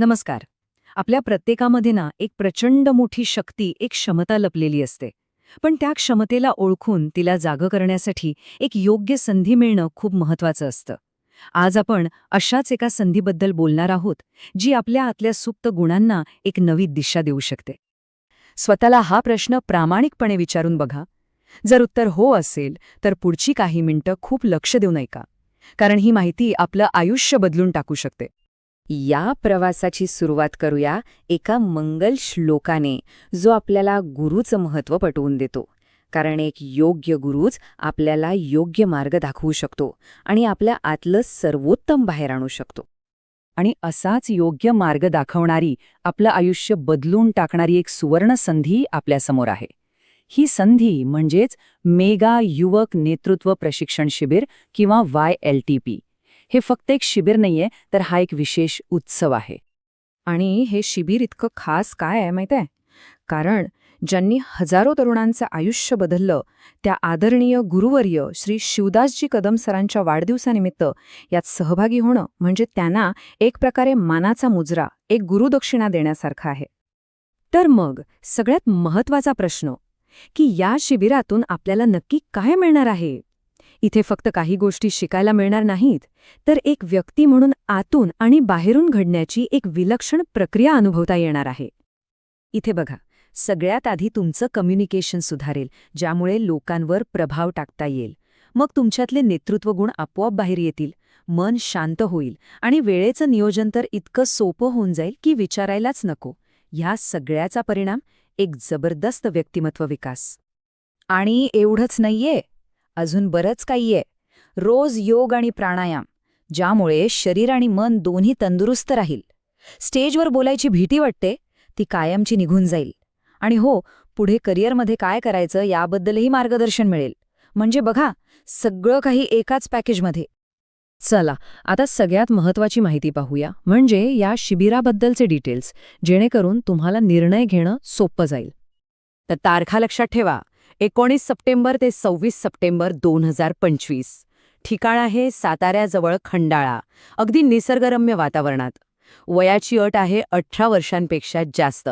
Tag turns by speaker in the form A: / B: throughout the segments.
A: नमस्कार. आपल्या प्रत्येकामध्ये ना एक प्रचंड मोठी शक्ती एक क्षमता लपलेली असते. पण त्या क्षमतेला ओळखून तिला जागं करण्यासाठी एक योग्य संधी मिळणं खूप महत्वाचं असतं. आज आपण अशाच एका संधीबद्दल बोलणार आहोत जी आपल्या आतल्या सुप्त गुणांना एक नवी दिशा देऊ शकते. स्वतःला हा प्रश्न प्रामाणिकपणे विचारून बघा. जर उत्तर हो असेल तर पुढची काही मिनिटं खूप लक्ष देऊ नये का कारण ही माहिती आपलं आयुष्य बदलून टाकू शकते.
B: या प्रवासाची सुरुवात करूया एका मंगल श्लोकाने जो आपल्याला गुरुचं महत्त्व पटवून देतो. कारण एक योग्य गुरुच आपल्याला योग्य मार्ग दाखवू शकतो आणि आपल्या आतलं सर्वोत्तम बाहेर आणू शकतो.
A: आणि असाच योग्य मार्ग दाखवणारी आपलं आयुष्य बदलून टाकणारी एक सुवर्ण संधी आपल्यासमोर आहे. ही संधी म्हणजेच मेगा युवक नेतृत्व प्रशिक्षण शिबिर किंवा वाय एल टी पी. हे फक्त एक शिबिर नाहीये तर हा एक विशेष उत्सव आहे. आणि हे शिबिर इतकं खास काय आहे माहीत आहे कारण ज्यांनी हजारो तरुणांचं आयुष्य बदललं त्या आदरणीय गुरुवर्य श्री शिवदासजी कदम सरांच्या वाढदिवसानिमित्त यात सहभागी होणं म्हणजे त्यांना एक प्रकारे मानाचा मुजरा एक गुरुदक्षिणा देण्यासारखा आहे. तर मग सगळ्यात महत्त्वाचा प्रश्न की या शिबिरातून आपल्याला नक्की काय मिळणार आहे? इथे फक्त काही गोष्टी शिकायला मिळणार नाहीत तर एक व्यक्ती म्हणून आतून आणि बाहेरून घडण्याची एक विलक्षण प्रक्रिया अनुभवता येणार आहे. इथे बघा सगळ्यात आधी तुमचं कम्युनिकेशन सुधारेल ज्यामुळे लोकांवर प्रभाव टाकता येईल. मग तुमच्यातले नेतृत्वगुण आपोआप बाहेर येतील मन शांत होईल आणि वेळेचं नियोजन तर इतकं सोपं होऊन जाईल की विचारायलाच नको. ह्या सगळ्याचा परिणाम एक जबरदस्त व्यक्तिमत्व विकास.
B: आणि एवढंच नाहीये अजून बरंच काही आहे रोज योग आणि प्राणायाम ज्यामुळे शरीर आणि मन दोन्ही तंदुरुस्त राहील. स्टेजवर बोलायची भीती वाटते ती कायमची निघून जाईल. आणि हो पुढे करिअरमध्ये काय करायचं याबद्दलही मार्गदर्शन मिळेल. म्हणजे बघा सगळं काही एकाच पॅकेजमध्ये.
A: चला आता सगळ्यात महत्वाची माहिती पाहूया. म्हणजे या शिबिराबद्दलचे डिटेल्स जेणेकरून तुम्हाला निर्णय घेणं सोपं जाईल. तर तारखा लक्षात ठेवा. एकोणीस सप्टेंबर ते सव्वीस सप्टेंबर दोन हजार पंचवीस. ठिकाण आहे साताऱ्याजवळ खंडाळा अगदी निसर्गरम्य वातावरणात. वयाची अट आहे अठरा वर्षांपेक्षा जास्त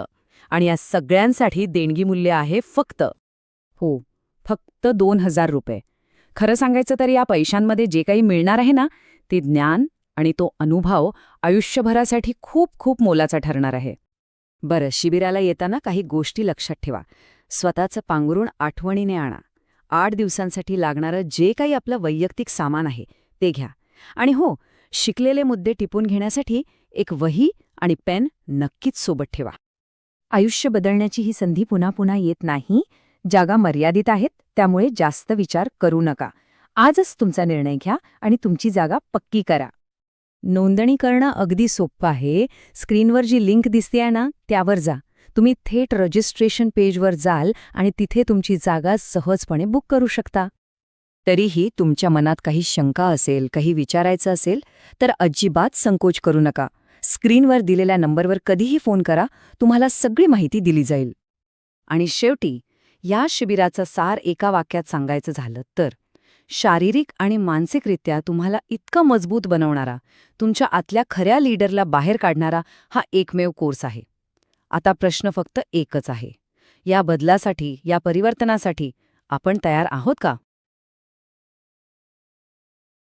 A: आणि या सगळ्यांसाठी देणगी मूल्य आहे फक्त हो फक्त दोन हजार रुपये. खरं सांगायचं तर या पैशांमध्ये जे काही मिळणार आहे ना ते ज्ञान आणि तो अनुभव आयुष्यभरासाठी खूप खूप मोलाचा ठरणार आहे. बरं शिबिराला येताना काही गोष्टी लक्षात ठेवा. स्वतःचं पांघरुण आठवणीने आणा. आठ दिवसांसाठी लागणारं जे काही आपलं वैयक्तिक सामान आहे ते घ्या. आणि हो शिकलेले मुद्दे टिपून घेण्यासाठी एक वही आणि पेन नक्कीच सोबत ठेवा. आयुष्य बदलण्याची ही संधी पुन्हा पुन्हा येत नाही. जागा मर्यादित आहेत त्यामुळे जास्त विचार करू नका. आजच तुमचा निर्णय घ्या आणि तुमची जागा पक्की करा. नोंदणी करणं अगदी सोपं आहे. स्क्रीनवर जी लिंक दिसतेय ना त्यावर जा. तुम्ही थेट रजिस्ट्रेशन पेजवर जाल आणि तिथे तुमची जागा सहजपणे बुक करू शकता. तरीही तुमच्या मनात काही शंका असेल काही विचारायचं असेल तर अजिबात संकोच करू नका. स्क्रीनवर दिलेल्या नंबरवर कधीही फोन करा तुम्हाला सगळी माहिती दिली जाईल. आणि शेवटी या शिबिराचं सार एका वाक्यात सांगायचं झालं तर शारीरिक आणि मानसिकरित्या तुम्हाला इतकं मजबूत बनवणारा तुमच्या आतल्या खऱ्या लीडरला बाहेर काढणारा हा एकमेव कोर्स आहे. आता प्रश्न फक्त एकच आहे. या बदलासाठी या परिवर्तनासाठी आपण तयार आहोत का?